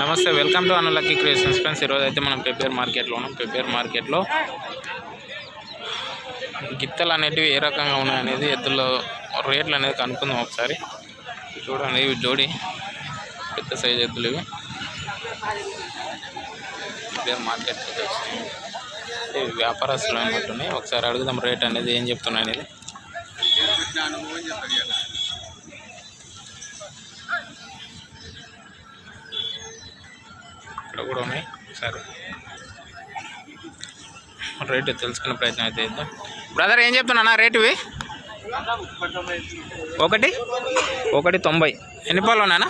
నమస్తే welcome to అనులక్కీ creations friends ఈరోజు అయితే మనం పెప్పేర్ మార్కెట్లో ఉన్నాం పెప్పేర్ మార్కెట్లో గిత్తలు అనేటివి ఏ రకంగా ఉన్నాయనేది ఎద్దుల్లో రేట్లు అనేది కనుక్కుందాం ఒకసారి. చూడండి ఇవి జోడి పెద్ద సైజ్ ఎద్దులు ఇవి. పెప్పేర్ మార్కెట్ ఇవి వ్యాపారస్తులు అన్నట్టున్నాయి ఒకసారి అడుగుదాం రేట్ అనేది ఏం చెప్తున్నాయి అనేది కూడా ఉన్నాయి. సరే. రేటు తెలుసుకునే ప్రయత్నం అయితే బ్రదర్ ఏం చెప్తున్నా రేటు ఇవి? ఒకటి? ఒకటి తొంభై. ఎన్ని పళ్ళు ఉన్నాయన్నా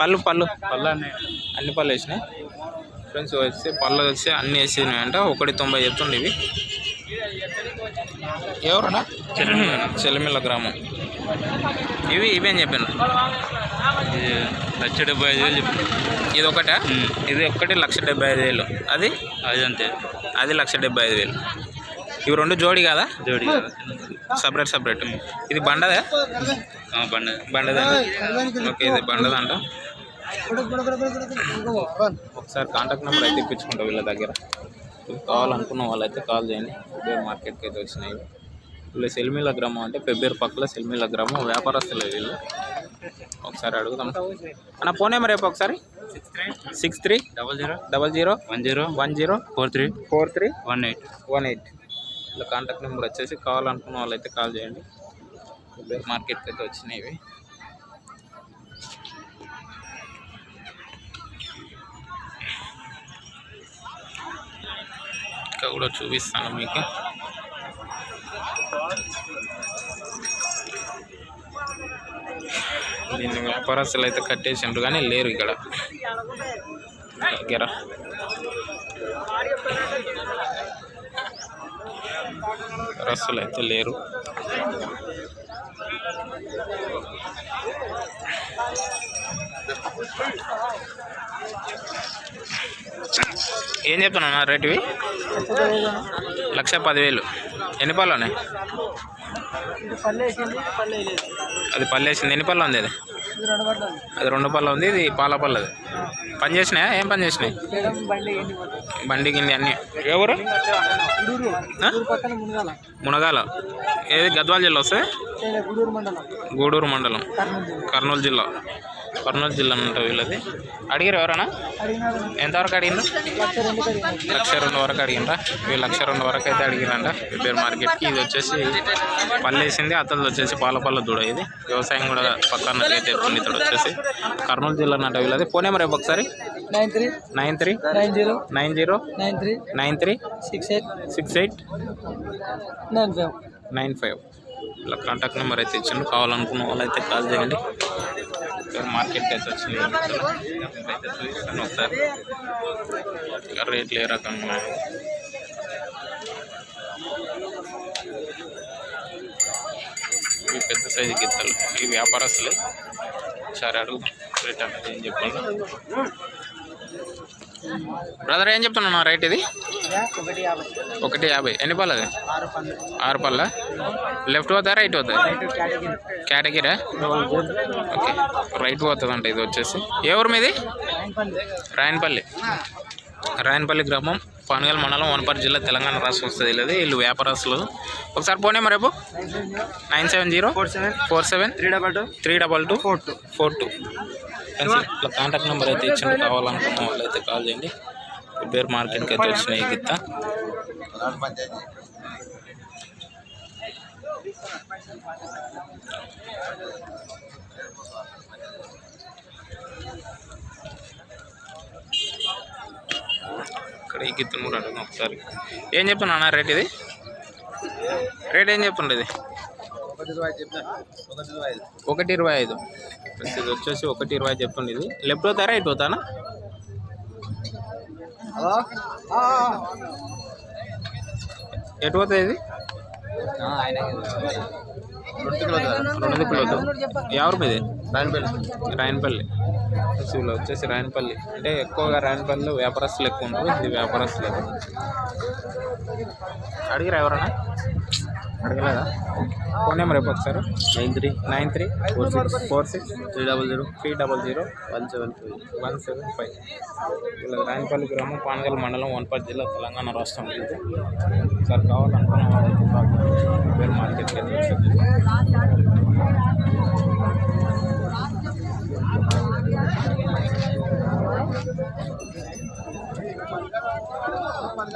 పళ్ళు పళ్ళు. పళ్ళు అన్నీ. అన్ని పళ్ళు వేసినాయి. ఫ్రెండ్స్ వచ్చి పళ్ళు వచ్చి అన్ని వేసినాయి అంట. ఒకటి తొంభై చెప్తుండే ఇవి. ఎవరన్నా? చెల్లమిల్ల గ్రామం. ఇవి ఇవేం చెప్పాను. లక్ష డెబ్బై ఐదు వేలు ఇది ఒకటా? ఇది ఒక్కటి లక్ష డెబ్బై ఐదు వేలు. అది? అది అంతే. అది లక్ష డెబ్బై ఐదు వేలు. ఇవి రెండు జోడి కదా? జోడి సపరేట్ సపరేట్. ఇది బండదా? బండి. బండదా? ఓకే ఇది బండదంట ఒకసారి కాంటాక్ట్ నెంబర్ అయితే ఇప్పించుకుంటా వీళ్ళ దగ్గర. కావాలనుకున్న వాళ్ళైతే కాల్ చేయండి. పెబ్బేరు మార్కెట్కి అయితే వచ్చినాయి. వీళ్ళు సెల్మిల గ్రామం అంటే పెబ్బేరు పక్కల సెల్మిల గ్రామం వ్యాపారస్తులు వీళ్ళు. ఒకసారి అడుగుదాం. అన్న ఫోన్ నెంబర్ రేపు ఒకసారి. Six three double zero. Double zero. One zero. One zero. Four three. Four three. One eight. One eight. ఇలా కాంటాక్ట్ నెంబర్ వచ్చేసి కావాలనుకున్న వాళ్ళైతే కాల్ చేయండి. మార్కెట్కి అయితే వచ్చినాయి ఇవి. ఇంకా కూడా చూపిస్తాను మీకు. వ్యాపారస్తులు అయితే కట్టేసిండ్రు కానీ లేరు ఇక్కడ. దగ్గర వ్యాపారస్తులు అయితే లేరు. ఏం చెప్తున్నా రేట్ ఇవి లక్ష పదివేలు. ఎన్ని పళ్ళు ఉన్నాయి? అది పళ్ళు వేసింది ఎన్ని పళ్ళు ఉంది అది? అది రెండు పళ్ళు ఉంది. ఇది పాల పళ్ళు అది. పని చేసినాయా? ఏం పని చేసినాయి? బండి గిండి అన్నీ. ఎవరు? మునగాల. ఏది? గద్వాల జిల్లా వస్తే గూడూరు మండలం. కర్నూలు జిల్లా. కర్నూలు జిల్లా అంట వీళ్ళది. అడిగారు ఎవరన్నా? ఎంతవరకు అడిగిందా లక్ష రెండు వరకు అడిగిందా వీళ్ళు లక్ష రెండు వరకు అయితే అడిగిరంట. పేరు మార్కెట్కి ఇది వచ్చేసి పల్లేసింది అతను వచ్చేసి పాలపల్ల దూడ ఇది. వ్యవసాయం కూడా పక్కన అయితే ఎత్తుంది వచ్చేసి. కర్నూలు జిల్లా అంట వీళ్ళది. ఫోన్ నెంబర్ రేపు ఒకసారి. Nine three nine three nine zero nine zero nine three nine three six eight six eight nine five nine five. ఇలా కాంటాక్ట్ నెంబర్ అయితే ఇచ్చిండు కావాలనుకున్న వాళ్ళైతే కాల్ చేయండి. ఇక్కడ మార్కెట్కి అయితే వచ్చి అయితే చూపిస్తాను ఒకసారి రేట్లు ఏ రకంగా ఉన్నాయి? ఇవి పెద్ద సైజు గిత్తలు. ఇవి వ్యాపారస్తులే సరే అడుగు. రేట్ అనేది ఏం చెప్పండి బ్రదర్ ఏం చెప్తున్నా రైట్ ఇది? ఒకటి యాభై. ఎన్ని పళ్ళు. అది ఆరు పళ్ళ. లెఫ్ట్ పోతా రైట్ పోతా? కేటగిరీ. ఓకే. రైట్ పోతుందంట ఇది వచ్చేసి. ఏ ఊరు మీది? రాయనపల్లి. రాయనపల్లి. గ్రామం పానగల్ మండలం వనపర్తి జిల్లా తెలంగాణ రాష్ట్రం వస్తుంది వీళ్ళది వీళ్ళు వ్యాపారస్తులు. ఒకసారి పోనీ మరి రేపు nine seven zero four seven four seven three double two three double two four two. Four two. Contact number అయితే ఇచ్చిండు కావాలనుకున్న వాళ్ళు అయితే కాల్ చేయండి. పేరు మార్కెట్కి అయితే వచ్చినాయి గిత్త. ఇక్కడ ఈ గిత్తను కూడా అడుగుదాం ఒకసారి. ఏం చెప్తున్నా అన్న రేట్ ఇది? రేట్ ఏం చెప్పండి ఇది? ఒకటి ఇరవై ఐదు. ఒకటి ఇరవై ఐదు. ఇది వచ్చేసి ఒకటి ఇరవై చెప్పండి ఇది. లెఫ్ట్ అవుతారా ఇటు అవుతానా హలో ఎటు పోతుంది ఇది రెండు కిలో రెండు దిక్కులు వద్దు ఎవరు మీది? రాయనపల్లి. రాయనపల్లి. వీళ్ళు వచ్చేసి రాయనపల్లి. అంటే ఎక్కువగా రాయనపల్లిలో వ్యాపారస్తులు ఎక్కువ ఉంటారు ఇది వ్యాపారస్తులు అడిగిరా ఎవరన్నా? అడగలేదా? ఫోన్ నెంబర్ రేపు ఒకసారి. Nine three. Nine three four six. Four six. Three double zero. Three double zero. One seven five. One seven five. ఇలా రాయనపల్లి గ్రామం పానగల్ మండలం వనపర్తి జిల్లా తెలంగాణ రాష్ట్రం సార్ కావాలనుకున్న. పేరు మార్కెట్కి వెళ్ళి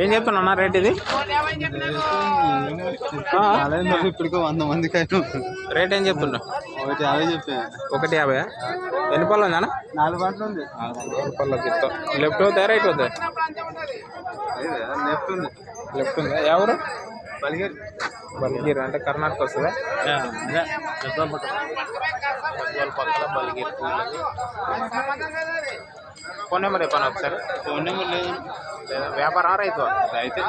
ఏం చెప్తున్నా రేట్ ఇది? ఆ? ఇప్పటికో వంద మందికి రేట్ ఏం చెప్తున్నా ఒకటి యాభై చెప్పా. ఒకటి యాభై ఎన్ని పళ్ళు ఉందా నాలుగు గంటలు ఉంది. నాలుగు పళ్ళ గిత్త లెఫ్ట్ అవుతాయి రైట్ అవుతాయి లెఫ్ట్ ఉంది. లెఫ్ట్ ఉందా? ఎవరు? పలిగేరు బల్గీర్ అంటే కర్ణాటక వస్తుందా? పక్కన. బల్గీర్ ఫోన్ నెంబర్ చెప్పాను ఒకసారి? ఫోన్ నెంబర్ లేదు. లేదా వ్యాపారం రైతు. అయితే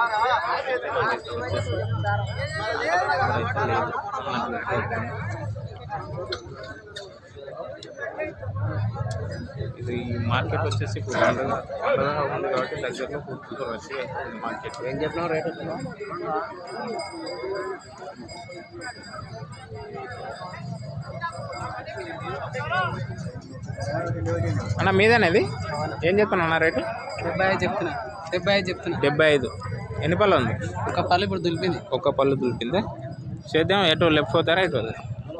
ఇది మార్కెట్ వచ్చేసి ఇప్పుడు పండుగ పండుగ ఉంది కాబట్టి దగ్గరలో పూర్తిగా వచ్చి మార్కెట్. ఏం చెప్పినావు రేట్? అన్న మీదేనా ఇది? ఏం చెప్తున్నా అన్న రేటు? డెబ్బై ఐదు చెప్తున్నా. డెబ్బై ఐదు చెప్తున్నా. డెబ్బై ఐదు. ఎన్ని పళ్ళు ఉంది? ఒక పళ్ళు ఇప్పుడు దులిపింది. ఒక్క పళ్ళు దులిపిందే? సేద్యం ఎటు లెఫ్ట్ పోతారా రైట్ పోతుంది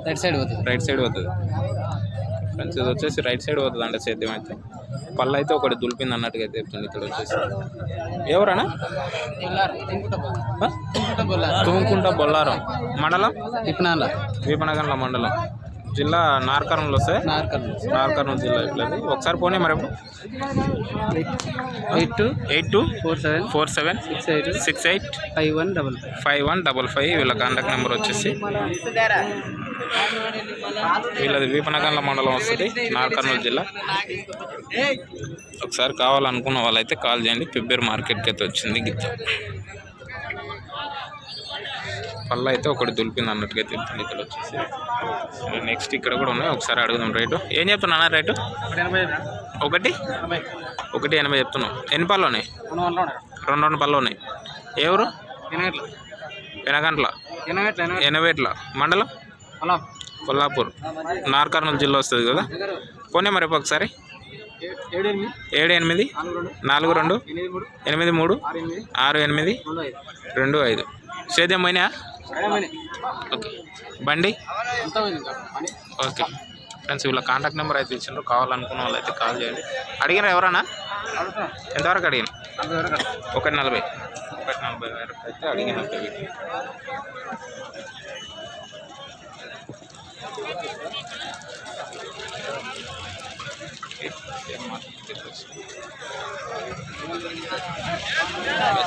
రైట్ సైడ్ పోతుంది. రైట్ సైడ్ పోతుంది. ఫ్రెండ్స్ ఇది వచ్చేసి రైట్ సైడ్ పోతుంది అంటే సేద్యం అయితే. పళ్ళు అయితే ఒకటి దులిపింది అన్నట్టుగా అయితే చెప్తుంది ఇక్కడ వచ్చేసి. ఎవరన్నా? తుమ్ముకుంట బొల్లారం. మండలం? వీపనగండ్ల మండలం. జిల్లా నార్కర్నూలు వస్తాయి నార్కర్నూలు. జిల్లా ఇట్లది. ఒకసారి పోనీ మరి eight two eight two four seven four seven six eight six eight five one double five. Five one double five వీళ్ళ కాంటాక్ట్ నెంబర్ వచ్చేసి. వీళ్ళది వీపనగండ్ల మండలం వస్తుంది నార్కర్నూలు జిల్లా. ఒకసారి కావాలనుకున్న వాళ్ళైతే కాల్ చేయండి. ఫిబ్రవరి మార్కెట్కి అయితే వచ్చింది గిత్త. పళ్ళు అయితే ఒకటి దులిపింది అన్నట్టుగా చెప్తుంది ఇక్కడ వచ్చేసి. నెక్స్ట్ ఇక్కడ కూడా ఉన్నాయి. ఒకసారి అడుగుదాం రేటు. ఏం చెప్తున్నా రేటు? ఒకటి ఒకటి? ఎనభై. చెప్తున్నావు. ఎన్ని పళ్ళు ఉన్నాయి? రెండు రెండు పళ్ళు ఉన్నాయి. ఎవరు ఎనగంట్ల. ఎనవేట్ల. మండలం? కొల్లాపూర్. నార్కర్నూలు జిల్లా వస్తుంది కదా? పోనీ మరి ఒకసారి. ఏడు ఎనిమిది. నాలుగు రెండు. ఎనిమిది మూడు. ఆరు ఎనిమిది. రెండు ఐదు. సేద్యం పోయినా ఓకే. బండి? ఓకే. ఫ్రెండ్స్ వీళ్ళ కాంటాక్ట్ నెంబర్ అయితే ఇచ్చిండ్రు. కావాలనుకున్న వాళ్ళు అయితే కాల్ చేయండి. అడిగిన ఎవరన్నా? ఎంతవరకు అడిగిన. ఒకటి నలభై. ఒకటి నలభై వరకు అయితే అడిగిన. ఇంకా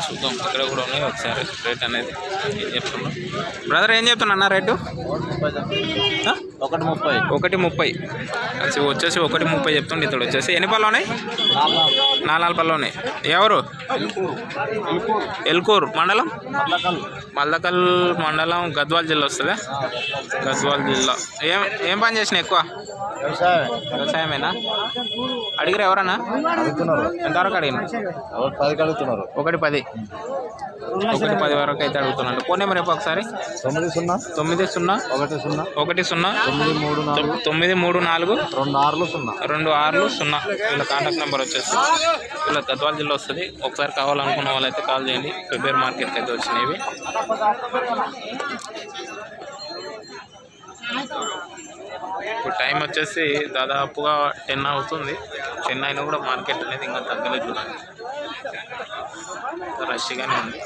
చూద్దాం. ఇక్కడ కూడా ఉన్నాయి. ఒకసారి రేట్ అనేది ఏం చెప్తున్నాం. బ్రదర్ ఏం చెప్తున్నా అన్న రేటు? ఒకటి ముప్పై. ఒకటి ముప్పై. వచ్చేసి ఒకటి ముప్పై చెప్తుండే ఇతడు. వచ్చేసి ఎన్ని పళ్ళు ఉన్నాయి? నాలుగు పళ్ళు ఉన్నాయి. ఎవరు? ఎల్కూరు మండలం? మల్లకల్ మండలం గద్వాల్ జిల్లా వస్తుందా? గద్వాల్ జిల్లా. ఏం ఏం పని చేసిన ఎక్కువ? వ్యవసాయం వ్యవసాయమేనా? అడిగిరా ఎవరన్నా? ఎంతవరకు అడిగిన ఒకటి పదికి అడుగుతున్నారు ఒకటి పది. ఒకటి పది వరకు అయితే అడుగుతున్నాను. ఫోన్ నెంబర్ ఒకసారి. తొమ్మిది సున్నా. తొమ్మిది సున్నా. ఒకటి సున్నా. ఒకటి సున్నా. తొమ్మిది మూడు తొమ్మిది మూడు నాలుగు. రెండు ఆరులు సున్నా. రెండు ఆరులు సున్నా. వీళ్ళ కాంటాక్ట్ నెంబర్ వచ్చేసి వీళ్ళ గద్వాల జిల్లా వస్తుంది. ఒకసారి కావాలనుకున్న వాళ్ళైతే కాల్ చేయండి. ఫిబ్రవరి మార్కెట్కి అయితే వచ్చినాయి ఇప్పుడు టైం వచ్చేసి దాదాపుగా టెన్ అవుతుంది. టెన్ అయినా కూడా మార్కెట్ అనేది ఇంకా తగ్గలేదు చూడండి. రష్గానే ఉంది.